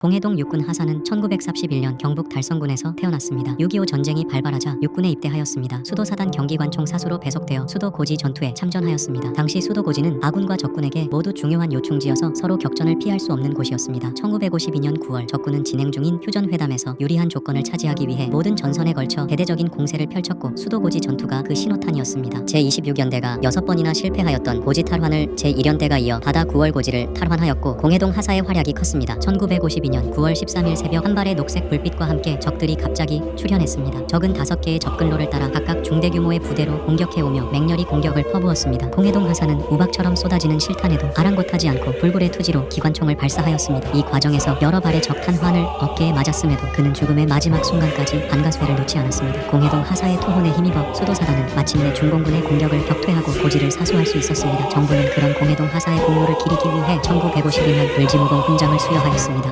봉해동 육군 하사는 1941년 경북 달성군에서 태어났습니다. 6.25 전쟁이 발발하자 육군에 입대하였습니다. 수도사단 경기관총 사수로 배속되어 수도 고지 전투에 참전하였습니다. 당시 수도 고지는 아군과 적군에게 모두 중요한 요충지여서 서로 격전을 피할 수 없는 곳이었습니다. 1952년 9월 적군은 진행 중인 휴전 회담에서 유리한 조건을 차지하기 위해 모든 전선에 걸쳐 대대적인 공세를 펼쳤고 수도 고지 전투가 그 신호탄이었습니다. 제26연대가 6번이나 실패하였던 고지 탈환을 제1연대가 이어 바다 9월 고지를 탈환하였고 공해동 하사의 활약이 컸습니다. 1952년 9월 13일 새벽 한 발의 녹색 불빛과 함께 적들이 갑자기 출현했습니다. 적은 다섯 개의 접근로를 따라 각각 중대 규모의 부대로 공격해오며 맹렬히 공격을 퍼부었습니다. 공해동 하사는 우박처럼 쏟아지는 실탄에도 아랑곳하지 않고 불굴의 투지로 기관총을 발사하였습니다. 이 과정에서 여러 발의 적 탄환을 어깨에 맞았음에도 그는 죽음의 마지막 순간까지 반가쇠를 놓지 않았습니다. 공해동 하사의 투혼에 힘입어 수도사단은 마침내 중공군의 공격을 격퇴하고 고지를 사수할 수 있었습니다. 정부는 그런 공해동 하사의 공로를 기리기 위해 1952년 을지무공 훈장을 수여하였습니다.